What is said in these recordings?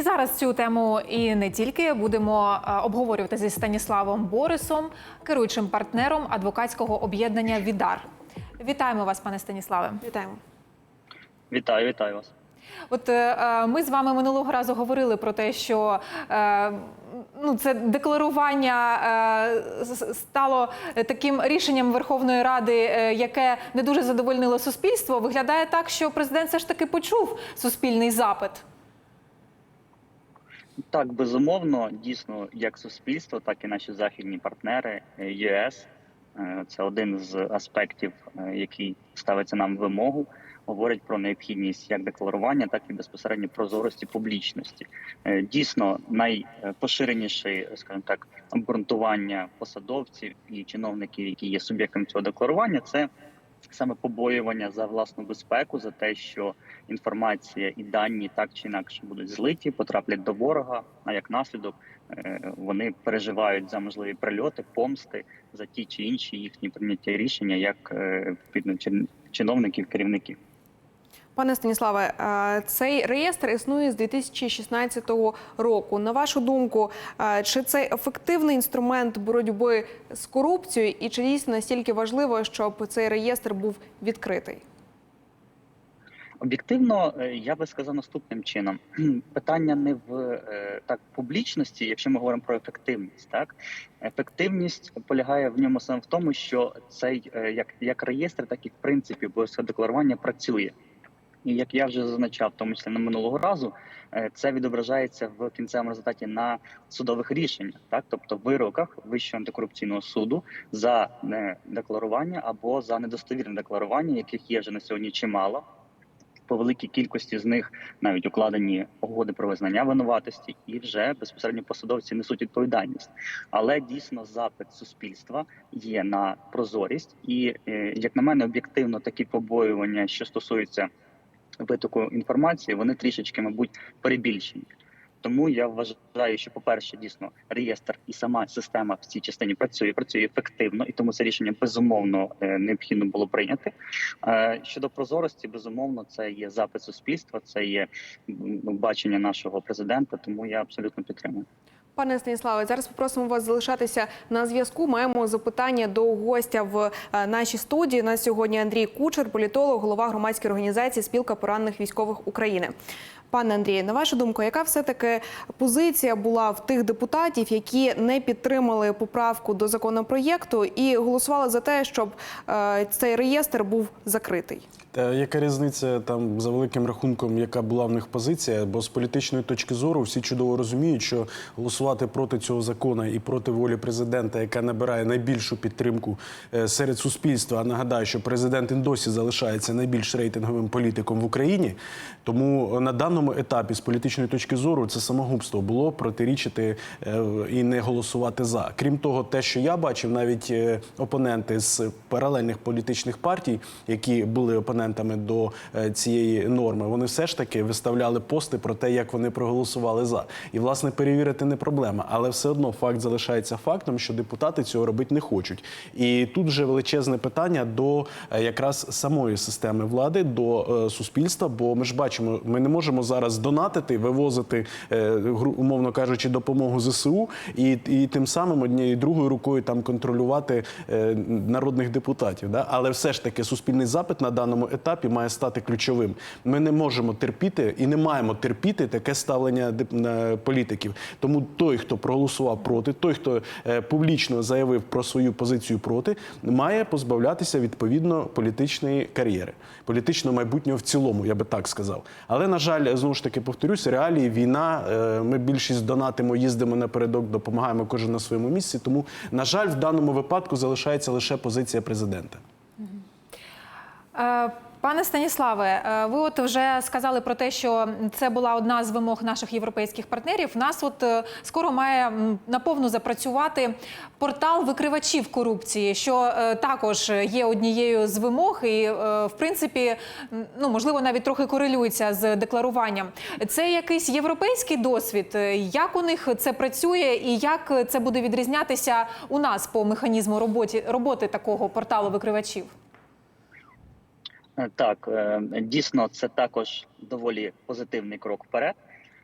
І зараз цю тему і не тільки будемо е, обговорювати зі Станіславом Борисом, керуючим партнером адвокатського об'єднання Відар. Вітаємо вас, пане Станіславе. Вітаємо. Вітаю, вітаю вас. От е, е, ми з вами минулого разу говорили про те, що е, ну, це декларування е, стало таким рішенням Верховної Ради, е, яке не дуже задовольнило суспільство. Виглядає так, що президент все ж таки почув суспільний запит. Так, безумовно, дійсно, як суспільство, так і наші західні партнери е, ЄС. е, Це один з аспектів, е, який ставиться нам в вимогу. Говорить про необхідність як декларування, так і безпосередньо прозорості публічності. Дійсно, найпоширеніше, скажімо так, обґрунтування посадовців і чиновників, які є суб'єктом цього декларування, це саме побоювання за власну безпеку, за те, що інформація і дані так чи інакше будуть злиті, потраплять до ворога. А як наслідок е, вони переживають за можливі прильоти, помсти за ті чи інші їхні прийняття рішення, як е, відповідно, чиновників, керівників. Пане Станіславе, е, цей реєстр існує з 2016 року. На вашу думку, е, чи це ефективний інструмент боротьби з корупцією, і чи дійсно настільки важливо, щоб цей реєстр був відкритий? Об'єктивно, е, я би сказав наступним чином: питання не в так публічності, якщо ми говоримо про ефективність, так ефективність полягає в ньому саме в тому, що цей як, як реєстр, так і в принципі обов'язкове декларування працює. І як я вже зазначав, в тому числі на минулого разу, е, це відображається в кінцевому результаті на судових рішеннях, так тобто вироках Вищого антикорупційного суду за недекларування або за недостовірне декларування, яких є вже на сьогодні чимало. По великій кількості з них навіть укладені угоди про визнання винуватості, і вже безпосередньо посадовці несуть відповідальність. Але дійсно запит суспільства є на прозорість, і е, як на мене, об'єктивно такі побоювання, що стосуються витоку інформації, вони трішечки, мабуть, перебільшені. Тому я вважаю, що, по-перше, дійсно реєстр і сама система в цій частині працює, працює ефективно, і тому це рішення безумовно е, необхідно було прийняти. Е, Щодо прозорості, безумовно, це є запит суспільства, це є бачення нашого президента. Тому я абсолютно підтримую. Пане Станіславе, зараз попросимо вас залишатися на зв'язку. Маємо запитання до гостя в е, нашій студії. На сьогодні Андрій Кучер, політолог, голова громадської організації Спілка поранених військових України. Пане Андрію, на вашу думку, яка все таки позиція була в тих депутатів, які не підтримали поправку до законопроєкту і голосували за те, щоб е, цей реєстр був закритий? Та яка різниця там за великим рахунком, яка була в них позиція? Бо з політичної точки зору всі чудово розуміють, що голосувати проти цього закону і проти волі президента, яка набирає найбільшу підтримку е, серед суспільства. А нагадаю, що президент і досі залишається найбільш рейтинговим політиком в Україні. Тому на даному етапі з політичної точки зору це самогубство було протирічити е, і не голосувати за. Крім того, те, що я бачив, навіть е, опоненти з паралельних політичних партій, які були опонентами до е, цієї норми, вони все ж таки виставляли пости про те, як вони проголосували за. І власне перевірити не проблема, але все одно факт залишається фактом, що депутати цього робити не хочуть. І тут вже величезне питання до якраз самої системи влади, до суспільства. Бо ми ж бачимо, ми не можемо зараз донатити, вивозити, е, умовно кажучи, допомогу ЗСУ, і, і тим самим однією другою рукою там контролювати е, народних депутатів. Да? Але все ж таки суспільний запит на даному етапі має стати ключовим. Ми не можемо терпіти і не маємо терпіти таке ставлення політиків. Тому той, хто проголосував проти, той, хто е, публічно заявив про свою позицію проти, має позбавлятися відповідно політичної кар'єри, політичного майбутнього в цілому, я би так сказав. Але на жаль, знову ж таки повторюсь, реалії війна. е, Ми більшість донатимо, їздимо напередок, допомагаємо кожен на своєму місці. Тому, на жаль, в даному випадку залишається лише позиція президента. Е, Пане Станіславе, е, ви от вже сказали про те, що це була одна з вимог наших європейських партнерів. Нас от е, скоро має наповну запрацювати портал викривачів корупції, що е, також є однією з вимог, і в принципі, ну можливо, навіть трохи корелюється з декларуванням. Це якийсь європейський досвід. Як у них це працює, і як це буде відрізнятися у нас по механізму роботи роботи такого порталу викривачів? Е, Так, е, дійсно, це також доволі позитивний крок вперед.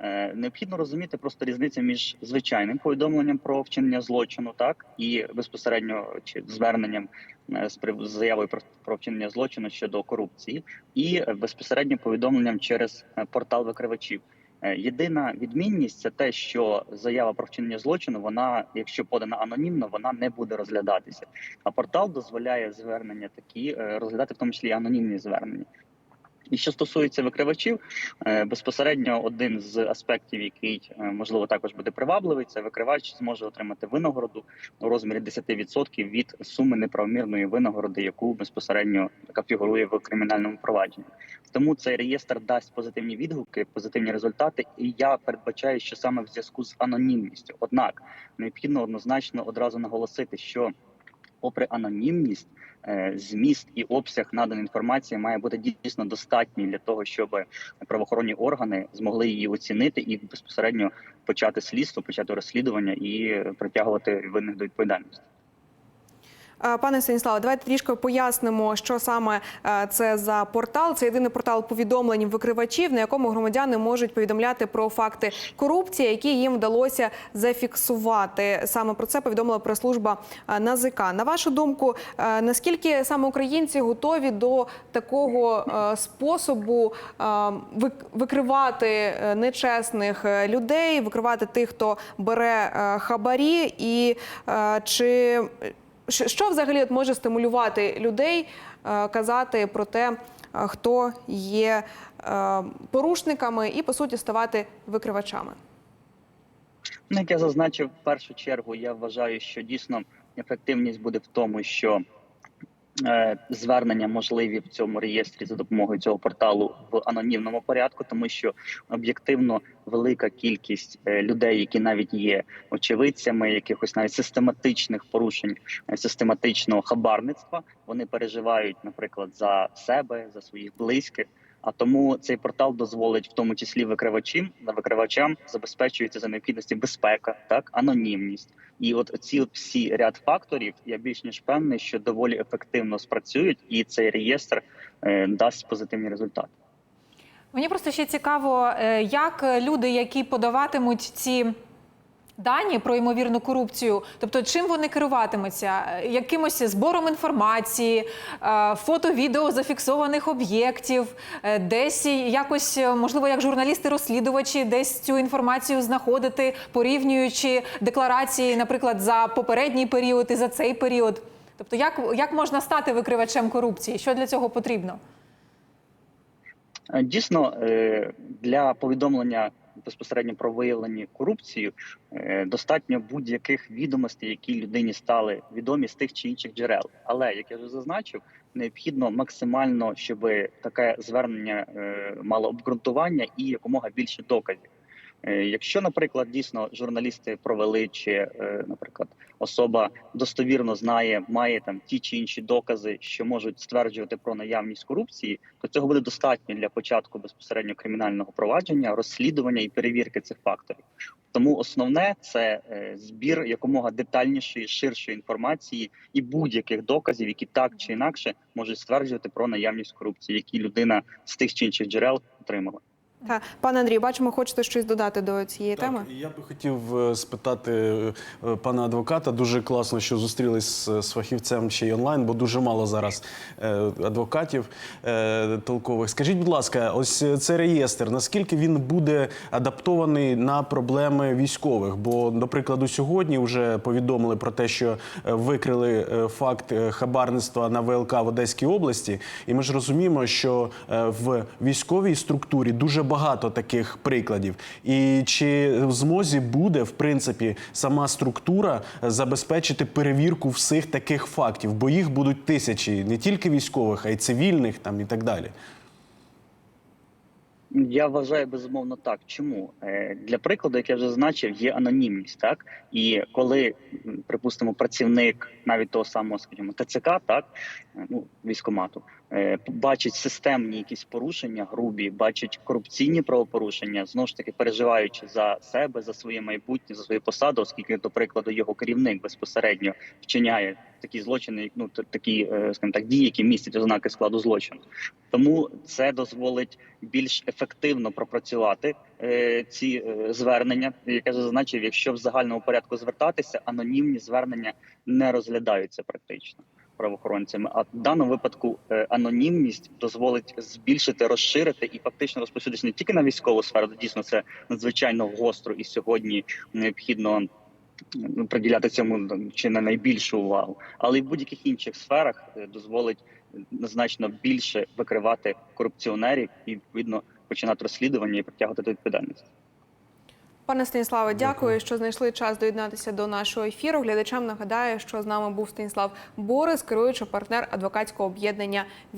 Е, Необхідно розуміти просто різницю між звичайним повідомленням про вчинення злочину, так і безпосередньо чи зверненням з заявою про, вчинення злочину щодо корупції, і безпосередньо повідомленням через портал викривачів. Е, Єдина відмінність це те, що заява про вчинення злочину, вона, якщо подана анонімно, вона не буде розглядатися. А портал дозволяє звернення такі е, розглядати, в тому числі анонімні звернення. І що стосується викривачів, е, безпосередньо один з аспектів, який е, можливо також буде привабливий, це викривач зможе отримати винагороду у розмірі 10% від суми неправомірної винагороди, яку безпосередньо яка фігурує в кримінальному провадженні. Тому цей реєстр дасть позитивні відгуки, позитивні результати. І я передбачаю, що саме в зв'язку з анонімністю. Однак необхідно однозначно одразу наголосити, що попри анонімність, е, зміст і обсяг наданої інформації має бути дійсно достатній для того, щоб правоохоронні органи змогли її оцінити і безпосередньо почати слідство, почати розслідування і притягувати винних до відповідальності. Е, Пане Станіславе, давайте трішки пояснимо, що саме е, це за портал. Це єдиний портал повідомлень викривачів, на якому громадяни можуть повідомляти про факти корупції, які їм вдалося зафіксувати. Саме про це повідомила прес-служба е, НАЗК. На вашу думку, наскільки саме українці готові до такого способу викривати нечесних людей, викривати тих, хто бере хабарі, і чи що- взагалі от може стимулювати людей е, казати про те, е, хто є е, порушниками, і по суті ставати викривачами? Ну, як я зазначив, в першу чергу я вважаю, що дійсно ефективність буде в тому, що звернення можливі в цьому реєстрі за допомогою цього порталу в анонімному порядку, тому що об'єктивно велика кількість е, людей, які навіть є очевидцями якихось навіть систематичних порушень, е, систематичного хабарництва, вони переживають, наприклад, за себе, за своїх близьких. А тому цей портал дозволить в тому числі викривачам, викривачам забезпечується за необхідності безпека, так анонімність, і от ці всі ряд факторів я більш ніж певний, що доволі ефективно спрацюють, і цей реєстр е, дасть позитивні результати. Мені просто ще цікаво, е, як люди, які подаватимуть ці дані про ймовірну корупцію, тобто чим вони керуватимуться? Е, Якимось збором інформації, е, фото, відео зафіксованих об'єктів, е, десь якось, можливо, як журналісти-розслідувачі, десь цю інформацію знаходити, порівнюючи декларації, наприклад, за попередній період і за цей період. Тобто, як, як можна стати викривачем корупції? Що для цього потрібно? Дійсно, для повідомлення безпосередньо про виявлення корупції е, достатньо будь-яких відомостей, які людині стали відомі з тих чи інших джерел. Але як я вже зазначив, необхідно максимально, щоб таке звернення е, мало обґрунтування і якомога більше доказів. Е, Якщо, наприклад, дійсно журналісти провели, чи, е, наприклад, особа достовірно знає, має там ті чи інші докази, що можуть стверджувати про наявність корупції, то цього буде достатньо для початку безпосередньо кримінального провадження, розслідування і перевірки цих факторів. Тому основне це е, збір якомога детальнішої, ширшої інформації і будь-яких доказів, які так чи інакше можуть стверджувати про наявність корупції, які людина з тих чи інших джерел отримала. Та пане Андрію, бачимо, хочете щось додати до цієї теми? Я би хотів е, спитати е, пана адвоката. Дуже класно, що зустрілись з, фахівцем ще й онлайн, бо дуже мало зараз е, адвокатів толкових. Скажіть, будь ласка, ось цей реєстр, наскільки він буде адаптований на проблеми військових? Бо, до прикладу, сьогодні вже повідомили про те, що викрили факт хабарництва на ВЛК в Одеській області, і ми ж розуміємо, що в військовій структурі дуже багато таких прикладів. І чи в змозі буде в принципі сама структура е, забезпечити перевірку всіх таких фактів? Бо їх будуть тисячі не тільки військових, а й цивільних там і так далі. Я вважаю безумовно так. Чому Е, для прикладу, як я вже зазначив, є анонімність, так і коли, припустимо, працівник навіть того самого, скажімо, ТЦК, так е, ну військомату, е, бачить системні якісь порушення, грубі, бачить корупційні правопорушення, знову ж таки переживаючи за себе, за своє майбутнє, за свою посаду, оскільки, до прикладу, його керівник безпосередньо вчиняє такі злочини, ну такі, е, скажімо так, дії, які містять ознаки складу злочину. Тому це дозволить більш ефективно пропрацювати е, ці звернення. Як я зазначив, якщо в загальному порядку звертатися, анонімні звернення не розглядаються практично правоохоронцями. А в даному випадку е, анонімність дозволить збільшити, розширити і фактично розповсюдитися не тільки на військову сферу. Дійсно, це надзвичайно гостро і сьогодні необхідно. Приділяти цьому чи не найбільшу увагу, але й в будь-яких інших сферах е, дозволить значно більше викривати корупціонерів і відповідно починати розслідування і притягувати до відповідальності. Пане Станіславе, дякую, що знайшли час доєднатися до нашого ефіру. Глядачам нагадаю, що з нами був Станіслав Борис, керуючий партнер адвокатського об'єднання